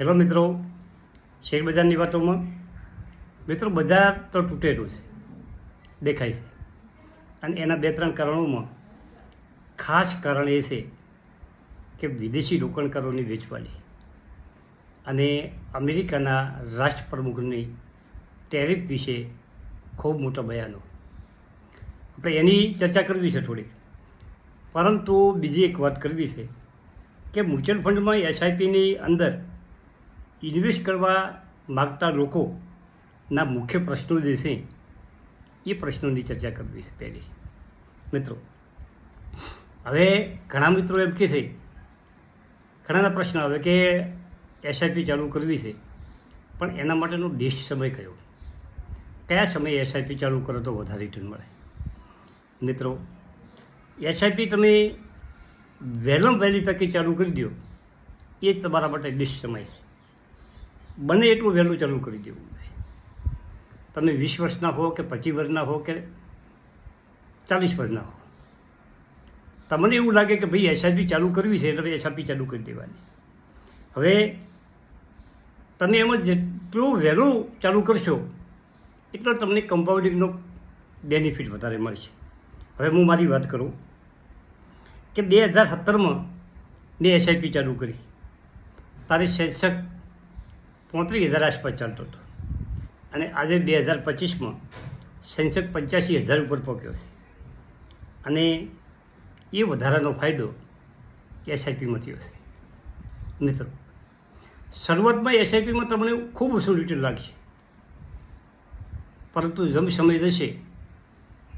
Hello મિત્રો શેરબજારની વાતોમાં. મિત્રો, બજાર તો તૂટેલું છે, દેખાય છે. અને એના બે ત્રણ કારણોમાં ખાસ કારણ એ છે કે વિદેશી રોકાણકારોની વેચવાલી અને અમેરિકાના રાષ્ટ્રપ્રમુખની ટેરિફ વિશે ખૂબ મોટા બયાનો. આપણે એની ચર્ચા કરવી છે થોડીક પરંતુ બીજી એક વાત કરવી છે કે મ્યુચ્યુઅલ ફંડમાં એસઆઈપીની અંદર ઇન્વેસ્ટ કરવા માગતા લોકોના મુખ્ય પ્રશ્નો જે છે, એ પ્રશ્નોની ચર્ચા કરવી છે પહેલી. મિત્રો, હવે ઘણા મિત્રો એમ કહે છે, ઘણાના પ્રશ્ન આવે કે એસઆઈપી ચાલુ કરવી છે, પણ એના માટેનો બેસ્ટ સમય કયો? કયા સમયે એસઆઈપી ચાલુ કરો તો વધારે રિટર્ન મળે? મિત્રો એસઆઈપી તમે વહેલામ વહેલી તકે ચાલુ કરી દો, એ જ તમારા માટે બેસ્ટ સમય છે. બને એટલું વહેલું ચાલુ કરી દેવું તમે વીસ વર્ષના હો કે પચીસ વર્ષના હો કે ચાલીસ વર્ષના હો. તમને એવું લાગે કે ભાઈ એસઆઈપી ચાલુ કરવી છે એટલે એસઆઈપી ચાલુ કરી દેવાની. હવે તમે એમાં જેટલું વહેલું ચાલુ કરશો, એટલો તમને કમ્પાઉન્ડિંગનો બેનિફિટ વધારે મળશે. હવે હું મારી વાત કરું કે બે હજાર સત્તરમાં મેં એસઆઈપી ચાલુ કરી. તારે શીર્ષક પોત્રીસ હજાર આસપાસ ચાલતો હતો. અને આજે બે હજાર પચીસમાં સેન્સેક પંચ્યાસી હજાર ઉપર પહોંચ્યો છે. અને એ વધારાનો ફાયદો એસઆઈપીમાં થયો છે. મિત્રો, શરૂઆતમાં એસઆઈપીમાં તમને ખૂબ ઓછું રિટર્ન લાગશે. પરંતુ જેમ સમય જશે,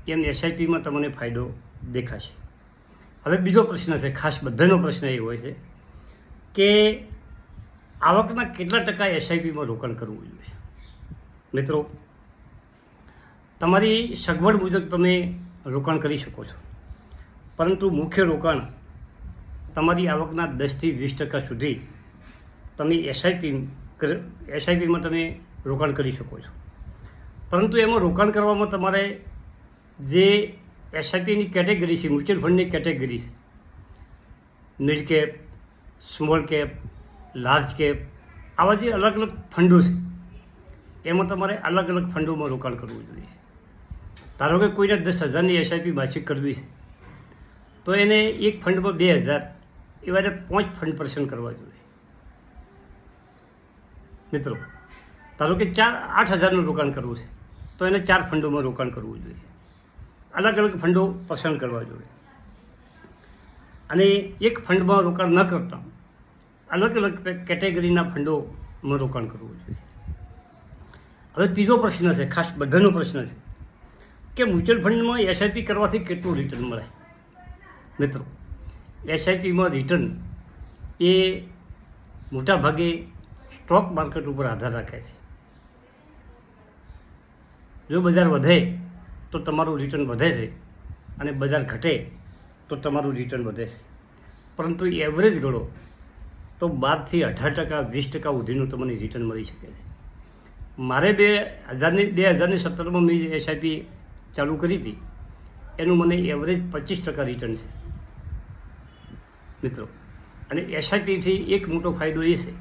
એમ એસઆઈપીમાં તમને ફાયદો દેખાશે. હવે બીજો પ્રશ્ન છે, ખાસ બધાનો પ્રશ્ન એ હોય છે કે આવકના કેટલા ટકા એસઆઈપીમાં રોકાણ કરવું જોઈએ? મિત્રો, તમારી સગવડ મુજબ તમે રોકાણ કરી શકો છો. પરંતુ મુખ્ય રોકાણ તમારી આવકના દસથી વીસ ટકા સુધી તમે એસઆઈપી એસઆઈપીમાં તમે રોકાણ કરી શકો છો. પરંતુ એમાં રોકાણ કરવામાં તમારે જે એસઆઈપીની કેટેગરી છે, મ્યુચ્યુઅલ ફંડની કેટેગરી છે, mid cap, small cap large cap આવા જે અલગ અલગ ફંડો છે, એમાં તમારે અલગ અલગ ફંડોમાં રોકાણ કરવું જોઈએ. ધારો કે કોઈને દસ હજારની એસઆઈપી માસિક કરવી છે, તો એને એક ફંડમાં બે હજાર એવા એને પાંચ ફંડ પર્સન કરવા જોઈએ. મિત્રો, ધારો કે ચાર, આઠ હજારનું રોકાણ કરવું છે, તો એને ચાર ફંડોમાં રોકાણ કરવું જોઈએ. અલગ અલગ ફંડો પસંદ કરવા જોઈએ. અને એક ફંડમાં રોકાણ ન કરતા અલગ અલગ કેટેગરીના ફંડોમાં રોકાણ કરવું જોઈએ. હવે ત્રીજો પ્રશ્ન છે, ખાસ બધાનો પ્રશ્ન છે, કે મ્યુચ્યુઅલ ફંડમાં એસઆઈપી કરવાથી કેટલું રિટર્ન મળે? મિત્રો એસઆઈપીમાં રિટર્ન એ મોટા ભાગે સ્ટોક માર્કેટ ઉપર આધાર રાખે છે. જો બજાર વધે તો તમારું રિટર્ન વધે છે અને બજાર ઘટે તો તમારું રિટર્ન વધે છે. પરંતુ એવરેજ ગણો તો બારથી અઢાર ટકા, વીસ ટકા સુધીનું તમને રિટર્ન મળી શકે છે. મારે બે હજારની બે હજારની સત્તરમાં મેં એસઆઈપી ચાલુ કરી હતી, એનું મને એવરેજ પચીસ ટકા રિટર્ન છે. મિત્રો, અને એસઆઈપીથી એક મોટો ફાયદો એ છે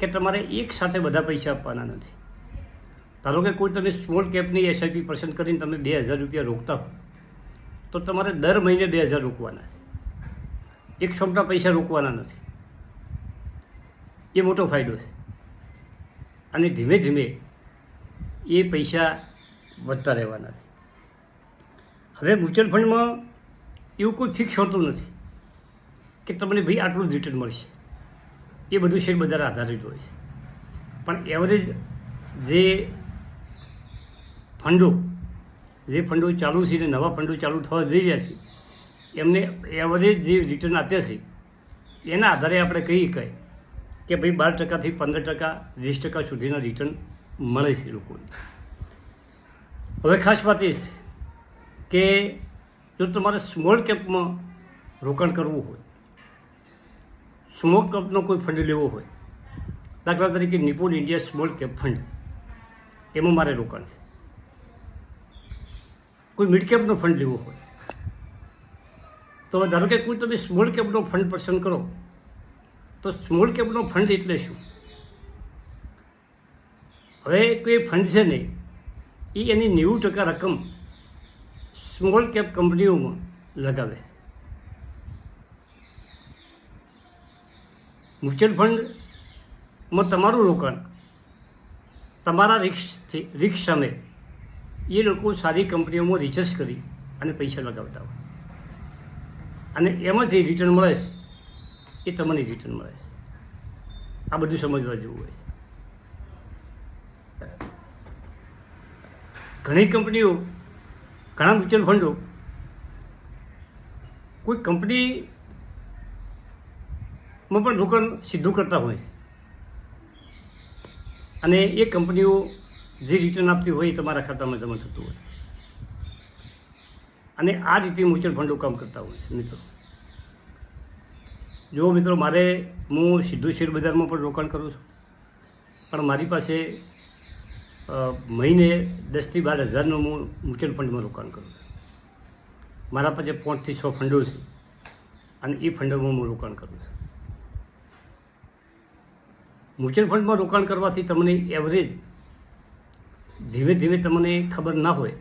કે તમારે એક સાથે બધા પૈસા આપવાના નથી. ધારો કે કોઈ તમે સ્મોલ કેપની એસઆઈપી પસંદ કરીને તમે બે હજાર રૂપિયા રોકતા હો, તો તમારે દર મહિને બે હજાર રોકવાના છે. એક સોમટા પૈસા રોકવાના નથી. એ મોટો ફાયદો છે. અને ધીમે ધીમે એ પૈસા વધતા રહેવાના છે. હવે મ્યુચ્યુઅલ ફંડમાં એવું કોઈ ફિક્સ હોતું નથી કે તમને ભાઈ આટલું જ રિટર્ન મળશે. એ બધું શેર બજાર આધારિત હોય છે. પણ એવરેજ જે ફંડો જે ફંડો ચાલુ છે ને નવા ફંડો ચાલુ થવા જઈ રહ્યા છે, એમને એવરેજ જે રિટર્ન આપ્યા છે, એના આધારે આપણે કહી શકાય કે ભાઈ બાર ટકાથી પંદર ટકા, વીસ ટકા સુધીના રિટર્ન મળે છે લોકોને. હવે ખાસ વાત એ છે કે જો તમારે સ્મોલ કેપમાં રોકાણ કરવું હોય સ્મોલ કેપનો કોઈ ફંડ લેવો હોય, દાખલા તરીકે Nippon India small cap fund એમાં મારે રોકાણ છે. કોઈ મિડ કેપનો ફંડ લેવો હોય, તો ધારો કે કોઈ તમે સ્મોલ કેપનો ફંડ પસંદ કરો તો સ્મોલ કેપનો ફંડ એટલે શું? હવે કોઈ ફંડ છે ને એ એની નેવું ટકા રકમ સ્મોલ કેપ કંપનીઓમાં લગાવે. મ્યુચ્યુઅલ ફંડમાં તમારું રોકાણ, તમારા રિસ્કથી રિક્સ સામે એ લોકો સારી કંપનીઓમાં રિસર્ચ કરી અને પૈસા લગાવતા હોય. અને એમાંથી રિટર્ન મળે છે એ તમને રિટર્ન મળે આ બધું સમજવા જેવું હોય છે. ઘણી કંપનીઓ, ઘણા મ્યુચ્યુઅલ ફંડો કોઈ કંપનીમાં પણ રોકાણ સીધું કરતા હોય અને એ કંપનીઓ જે રિટર્ન આપતી હોય એ તમારા ખાતામાં જમા થતું હોય અને આ રીતે મ્યુચ્યુઅલ ફંડો કામ કરતા હોય છે, મિત્રો. જો મિત્રો, મારે હું સીધું શેર બજારમાં પણ રોકાણ કરું છું. પણ મારી પાસે મહિને દસથી બાર હજારનું હું મ્યુચ્યુઅલ ફંડમાં રોકાણ કરું છું. મારા પાસે પાંચથી છ ફંડો છે અને એ ફંડોમાં હું રોકાણ કરું છું. મ્યુચ્યુઅલ ફંડમાં રોકાણ કરવાથી તમને એવરેજ ધીમે ધીમે તમને ખબર ના હોય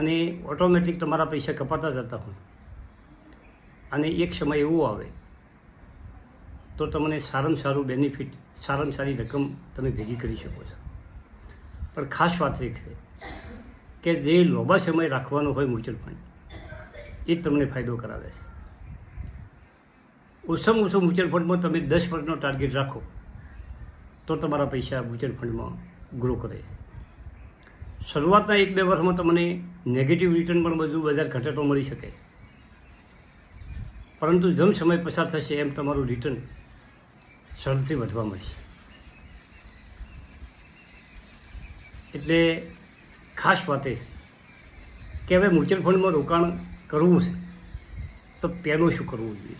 અને ઓટોમેટિક તમારા પૈસા કપાતા જતા હોય. અને એક સમય એવો આવે, તો તમને સારામાં સારું બેનિફિટ સારામાં સારી રકમ તમે ભેગી કરી શકો છો. પણ ખાસ વાત એ છે કે જે લાંબા સમય રાખવાનો હોય મ્યુચ્યુઅલ ફંડ એ તમને ફાયદો કરાવે છે. ઓછામાં ઓછો મ્યુચ્યુઅલ ફંડમાં તમે દસ વર્ષનો ટાર્ગેટ રાખો, તો તમારા પૈસા મ્યુચ્યુઅલ ફંડમાં ગ્રો કરે છે. શરૂઆતના એક બે વર્ષમાં તમને નેગેટિવ રિટર્ન પણ બધું બજાર ઘટાડો મળી શકે પરંતુ જેમ સમય પસાર થશે એમ તમારું રિટર્ન સરળથી વધવા મળશે. એટલે ખાસ વાત એ કે હવે મ્યુચ્યુઅલ ફંડમાં રોકાણ કરવું છે, તો પહેલું શું કરવું જોઈએ?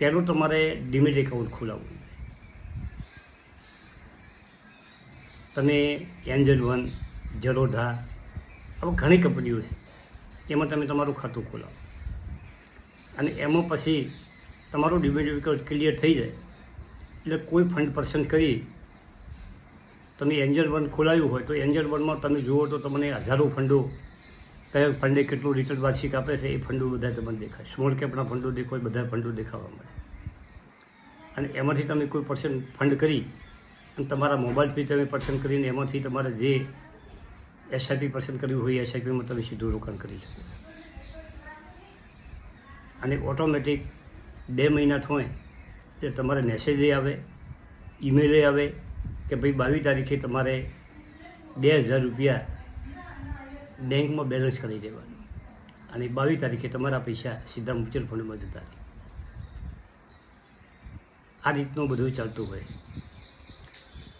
પહેલું તમારે ડિમેટ એકાઉન્ટ ખોલાવવું જોઈએ. તમે એન્જલ વન જરોધા આવા ઘણી કંપનીઓ છે, એમાં તમે તમારું ખાતું ખોલાવો. અને એમાં પછી તમારું ડિબેટ વિકલ્પ ક્લિયર થઈ જાય. એટલે કોઈ ફંડ પસંદ કરી તમે એન્જલ વન ખોલાવ્યું હોય તો એન્જલ વનમાં તમે જુઓ તો તમને હજારો ફંડો કયા ફંડે કેટલું રિટર્ન વાર્ષિક આપે છે એ ફંડો બધા તમને દેખાય. સ્મોલ કેપના ફંડો દેખાય, બધા ફંડો દેખાવા મળે. અને એમાંથી તમે કોઈ પર્સન્ટ ફંડ કરી અને તમારા મોબાઈલ પી તમે પસંદ કરીને એમાંથી તમારે જે એસઆઈપી પસંદ કર્યું હોય એસઆઈપીમાં તમે સીધું રોકાણ કરી શકો. અને ઓટોમેટિક બે મહિના થાય તે તમારે મેસેજ આવે ઈમેલે આવે કે ભાઈ બાવીસ તારીખે તમારે બે હજાર રૂપિયા બેંકમાં બેલેન્સ કરી દેવાનું. અને બાવીસ તારીખે તમારા પૈસા સીધા મ્યુચ્યુઅલ ફંડમાં જતા રહે. આ રીતનું બધું ચાલતું હોય.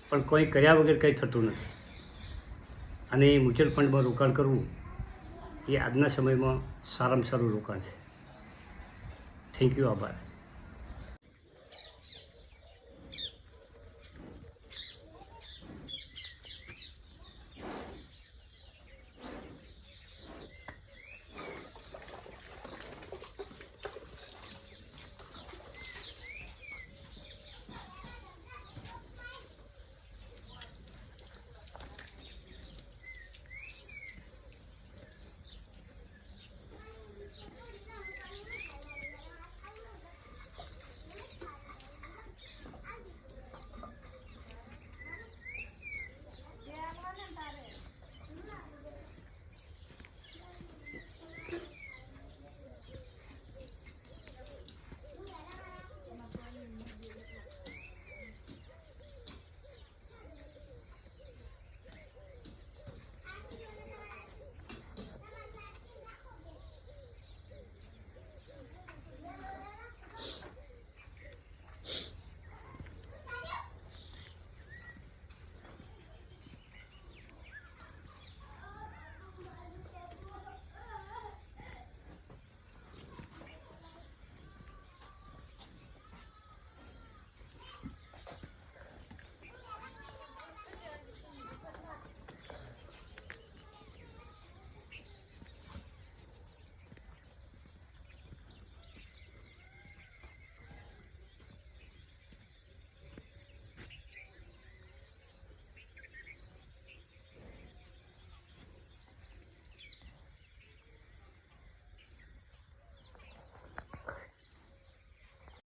પણ કોઈ કર્યા વગર કંઈ થતું નથી. અને મ્યુચ્યુઅલ ફંડમાં રોકાણ કરવું એ આજના સમયમાં સારામાં સારું રોકાણ છે. থ্যাংক ইউ আবার